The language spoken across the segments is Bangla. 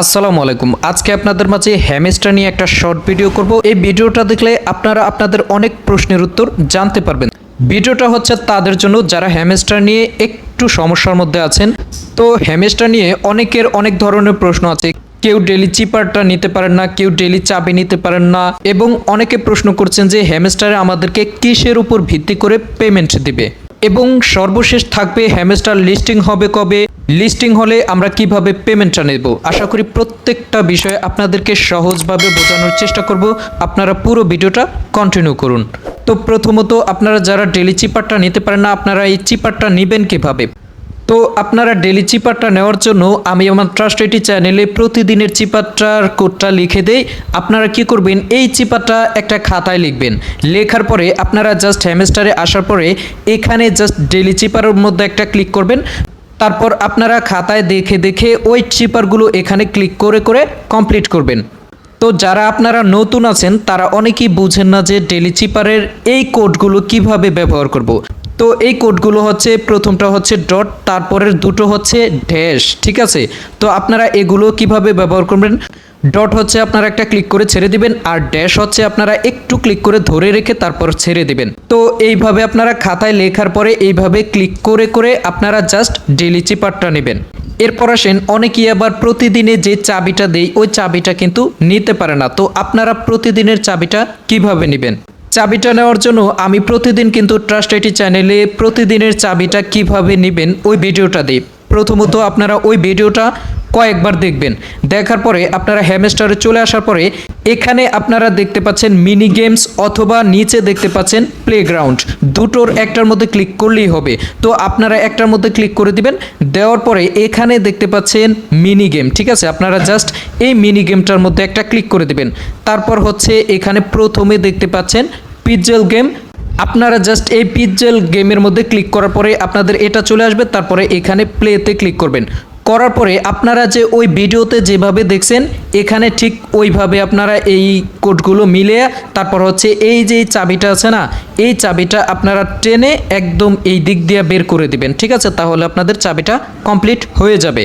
আসসালামু আলাইকুম। আজকে আপনাদের মাঝে হ্যামেস্টার নিয়ে একটা শর্ট ভিডিও করব। এই ভিডিওটা দেখলে আপনারা আপনাদের অনেক প্রশ্নের উত্তর জানতে পারবেন। ভিডিওটা হচ্ছে তাদের জন্য যারা হ্যামেস্টার নিয়ে একটু সমস্যার মধ্যে আছেন। তো হ্যামেস্টার নিয়ে অনেকের অনেক ধরনের প্রশ্ন আছে। কেউ ডেলি চিপারটা নিতে পারেন না, কেউ ডেলি চাবি নিতে পারেন না এবং অনেকে প্রশ্ন করছেন যে হ্যামেস্টারে আমাদেরকে কিসের উপর ভিত্তি করে পেমেন্ট দিবে? এবং সর্বশেষ থাকবে হ্যামেস্টার লিস্টিং হবে কবে? লিস্টিং হলে আমরা কীভাবে পেমেন্টটা নেব? আশা করি প্রত্যেকটা বিষয়ে আপনাদেরকে সহজভাবে বোঝানোর চেষ্টা করব। আপনারা পুরো ভিডিওটা কন্টিনিউ করুন। তো প্রথমত আপনারা যারা ডেলি চিপারটা নিতে পারেন না, আপনারা এই চিপারটা নেবেন কীভাবে? তো আপনারা ডেলি চিপারটা নেওয়ার জন্য আমি আমার ট্রাস্ট আইটি চ্যানেলে প্রতিদিনের চিপারটার কোডটা লিখে দেই। আপনারা কি করবেন? এই চিপারটা একটা খাতায় লিখবেন। লেখার পরে আপনারা জাস্ট হ্যামেস্টারে আসার পরে এখানে জাস্ট ডেলি চিপারের মধ্যে একটা ক্লিক করবেন। তারপর আপনারা খাতায় দেখে দেখে ওই চিপারগুলো এখানে ক্লিক করে করে কমপ্লিট করবেন। তো যারা আপনারা নতুন আছেন, তারা অনেকেই বুঝেন না যে ডেলি চিপারের এই কোডগুলো কীভাবে ব্যবহার করব। তো এই কোডগুলো হচ্ছে, প্রথমটা হচ্ছে ডট, তারপরের দুটো হচ্ছে ড্যাশ, ঠিক আছে? তো আপনারা এগুলো কীভাবে ব্যবহার করবেন? ডট হচ্ছে আপনারা একটা ক্লিক করে ছেড়ে দিবেন, আর ড্যাশ হচ্ছে আপনারা একটু ক্লিক করে ধরে রেখে তারপর ছেড়ে দিবেন। তো এইভাবে আপনারা খাতায় লেখার পরে এইভাবে ক্লিক করে করে আপনারা জাস্ট ডেলি চিপারটা নেবেন। এরপর আসেন, অনেকেই আবার প্রতিদিনে যে চাবিটা দেই, ওই চাবিটা কিন্তু নিতে পারে না। তো আপনারা প্রতিদিনের চাবিটা কীভাবে নেবেন? চাবিটা নেওয়ার জন্য আমি প্রতিদিন কিন্তু ট্রাস্ট আইটি চ্যানেলে প্রতিদিনের চাবিটা কীভাবে নেবেন ওই ভিডিওটা দিই। প্রথমত আপনারা ওই ভিডিওটা কয়েকবার দেখবেন। দেখার পরে আপনারা হ্যামস্টারে চলে আসার পরে এখানে আপনারা দেখতে পাচ্ছেন মিনি গেমস অথবা নিচে দেখতে পাচ্ছেন প্লেগ্রাউন্ড দুটোর একটার মধ্যে ক্লিক করলেই হবে। তো আপনারা একটার মধ্যে ক্লিক করে দিবেন। দেওয়ার পরে এখানে দেখতে পাচ্ছেন মিনি গেম ঠিক আছে? আপনারা জাস্ট এই মিনি গেমটার মধ্যে একটা ক্লিক করে দিবেন। তারপর হচ্ছে এখানে প্রথমে দেখতে পাচ্ছেন পিজেল গেম। আপনারা জাস্ট এই পিজেল গেমের মধ্যে ক্লিক করার পরে আপনাদের এটা চলে আসবে, তারপরে এখানে প্লেতে ক্লিক করবেন। করার পরে আপনারা যে ওই ভিডিওতে যেভাবে দেখছেন, এখানে ঠিক ওইভাবে আপনারা এই কোডগুলো মিলে তারপর হচ্ছে এই যে চাবিটা আছে না, এই চাবিটা আপনারা টেনে একদম এই দিক দিয়ে বের করে দিবেন। ঠিক আছে? তাহলে আপনাদের চাবিটা কমপ্লিট হয়ে যাবে।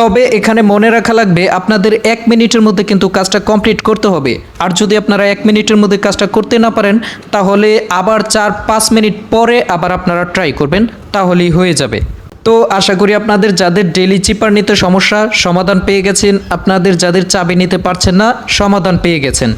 তবে এখানে মনে রাখা লাগবে, আপনাদের এক মিনিটের মধ্যে কিন্তু কাজটা কমপ্লিট করতে হবে। আর যদি আপনারা এক মিনিটের মধ্যে কাজটা করতে না পারেন, তাহলে আবার চার পাঁচ মিনিট পরে আবার আপনারা ট্রাই করবেন, তাহলেই হয়ে যাবে। তো আশা করি আপনাদের যাদের ডেলি চিপার নিতে সমস্যা, সমাধান পেয়ে গেছেন। আপনাদের যাদের চাবি নিতে পারছেন না, সমাধান পেয়ে গেছেন।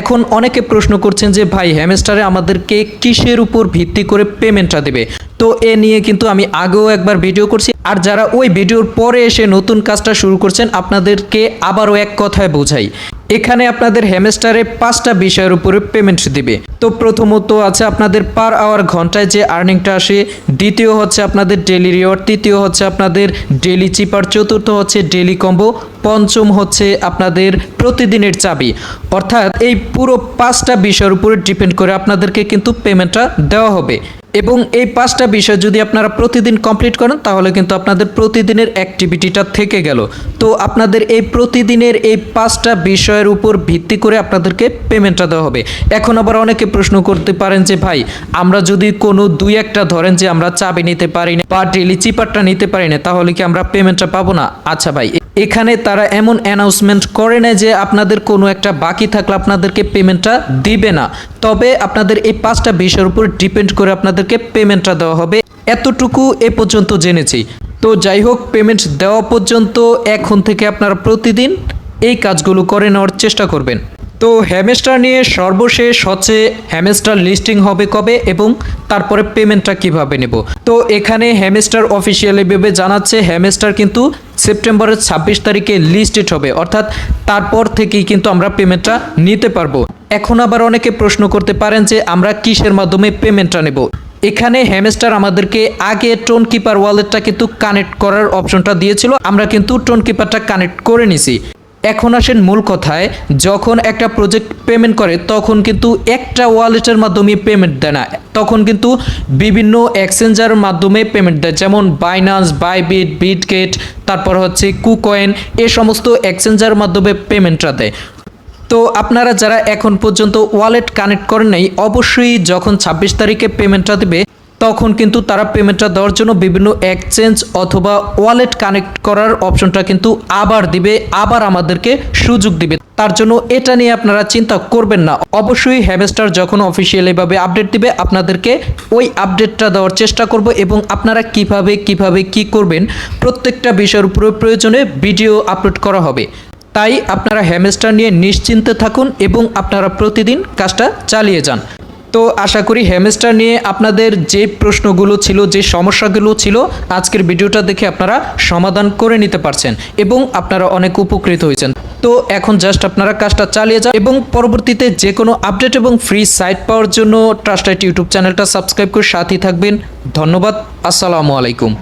এখন অনেকে প্রশ্ন করছেন যে, ভাই হ্যামস্টারে আমাদেরকে কিসের উপর ভিত্তি করে পেমেন্টটা দেবে? তো এ নিয়ে কিন্তু আমি আগেও একবার ভিডিও করছি। আর যারা ওই ভিডিওর পরে এসে নতুন কাজটা শুরু করছেন, আপনাদেরকে আবারও এক কথায় বোঝাই। এখানে আপনাদের হ্যামস্টারে পাঁচটা বিষয়ের উপরে পেমেন্ট দিবে। তো প্রথমত আছে আপনাদের পার আওয়ার ঘন্টায় যে আর্নিংটা আসে, দ্বিতীয় হচ্ছে আপনাদের ডেলি রিওয়ার্ড তৃতীয় হচ্ছে আপনাদের ডেলি চিপার চতুর্থ হচ্ছে ডেলি কম্বো পঞ্চম হচ্ছে আপনাদের প্রতিদিনের চাবি। অর্থাৎ এই পুরো পাঁচটা বিষয়ের উপরে ডিপেন্ড করে আপনাদেরকে কিন্তু পেমেন্টটা দেওয়া হবে। এবং এই পাঁচটা বিষয় যদি আপনারা প্রতিদিন কমপ্লিট করেন, তাহলে কিন্তু আপনাদের প্রতিদিনের অ্যাক্টিভিটিটা থেকে গেল। তো আপনাদের এই প্রতিদিনের এই পাঁচটা বিষয়ের উপর ভিত্তি করে আপনাদেরকে পেমেন্টটা দেওয়া হবে। এখন আবার অনেকে প্রশ্ন করতে পারেন যে, ভাই, আমরা যদি কোনো দুই একটা ধরেন যে, আমরা চাবি নিতে পারি না বা ডেলি চিপারটা নিতে পারি না, তাহলে কি আমরা পেমেন্টটা পাবো না? আচ্ছা ভাই এখানে তারা এমন অ্যানাউন্সমেন্ট করে না যে আপনাদের কোনো একটা বাকি থাকলে আপনাদেরকে পেমেন্টটা দিবে না। তবে আপনাদের এই পাঁচটা বিষয়ের উপর ডিপেন্ড করে আপনাদেরকে পেমেন্টটা দেওয়া হবে। এতটুকু এ পর্যন্ত জেনেছি। তো যাই হোক পেমেন্ট দেওয়া পর্যন্ত এখন থেকে আপনারা প্রতিদিন এই কাজগুলো করে নেওয়ার চেষ্টা করবেন। তো হ্যামেস্টার নিয়ে সর্বশেষ হচ্ছে হ্যামেস্টার লিস্টিং হবে কবে এবং তারপরে পেমেন্টটা কীভাবে নেব? তো এখানে হ্যামেস্টার অফিসিয়ালি ভেবে জানাচ্ছে হ্যামেস্টার কিন্তু সেপ্টেম্বরের ছাব্বিশ তারিখে লিস্টেড হবে। অর্থাৎ তারপর থেকেই কিন্তু আমরা পেমেন্টটা নিতে পারব। এখন আবার অনেকে প্রশ্ন করতে পারেন যে আমরা কিসের মাধ্যমে পেমেন্টটা নেব? এখানে হ্যামস্টার আমাদেরকে আগে টোন কিপার ওয়ালেটটা কিন্তু কানেক্ট করার অপশনটা দিয়েছিল। আমরা কিন্তু টোন কিপারটা কানেক্ট করে নিছি। এখন আসেন মূল কথায়, যখন একটা প্রজেক্ট পেমেন্ট করে, তখন কিন্তু একটা ওয়ালেটের মাধ্যমে পেমেন্ট দেয় না। তখন কিন্তু বিভিন্ন এক্সচেঞ্জার মাধ্যমে পেমেন্ট দেয়, যেমন বাইনান্স বাইবিট বিটগেট তারপর হচ্ছে কুকয়েন এ সমস্ত এক্সচেঞ্জার মাধ্যমে পেমেন্টটা দেয়। তো আপনারা যারা এখন পর্যন্ত ওয়ালেট কানেক্ট করেন নাই, অবশ্যই যখন ছাব্বিশ তারিখে পেমেন্টটা দেবে তখন কিন্তু তারা পেমেন্টটা দেওয়ার জন্য বিভিন্ন এক্সচেঞ্জ অথবা ওয়ালেট কানেক্ট করার অপশনটা কিন্তু আবার দিবে, আবার আমাদেরকে সুযোগ দিবে। তার জন্য এটা নিয়ে আপনারা চিন্তা করবেন না। অবশ্যই হ্যামস্টার যখন অফিসিয়ালি ভাবে আপডেট দিবে, আপনাদেরকে ওই আপডেটটা দেওয়ার চেষ্টা করব এবং আপনারা কীভাবে কীভাবে, কি করবেন প্রত্যেকটা বিষয়ের উপরে প্রয়োজনে ভিডিও আপলোড করা হবে। তাই আপনারা হ্যামেস্টার নিয়ে নিশ্চিন্তে থাকুন এবং আপনারা প্রতিদিন কাজটা চালিয়ে যান। তো আশা করি হ্যামস্টার নিয়ে আপনাদের যে প্রশ্নগুলো ছিল, যে সমস্যাগুলো ছিল, আজকের ভিডিওটা দেখে আপনারা সমাধান করে নিতে পারছেন এবং আপনারা অনেক উপকৃত হয়েছেন। তো এখন জাস্ট আপনারা কাজটা চালিয়ে যান এবং পরবর্তীতে যে কোনো আপডেট এবং ফ্রি সাইট পাওয়ার জন্য ট্রাস্টাইট ইউটিউব চ্যানেলটা সাবস্ক্রাইব করে সাথেই থাকবেন। ধন্যবাদ, আসসালামু আলাইকুম।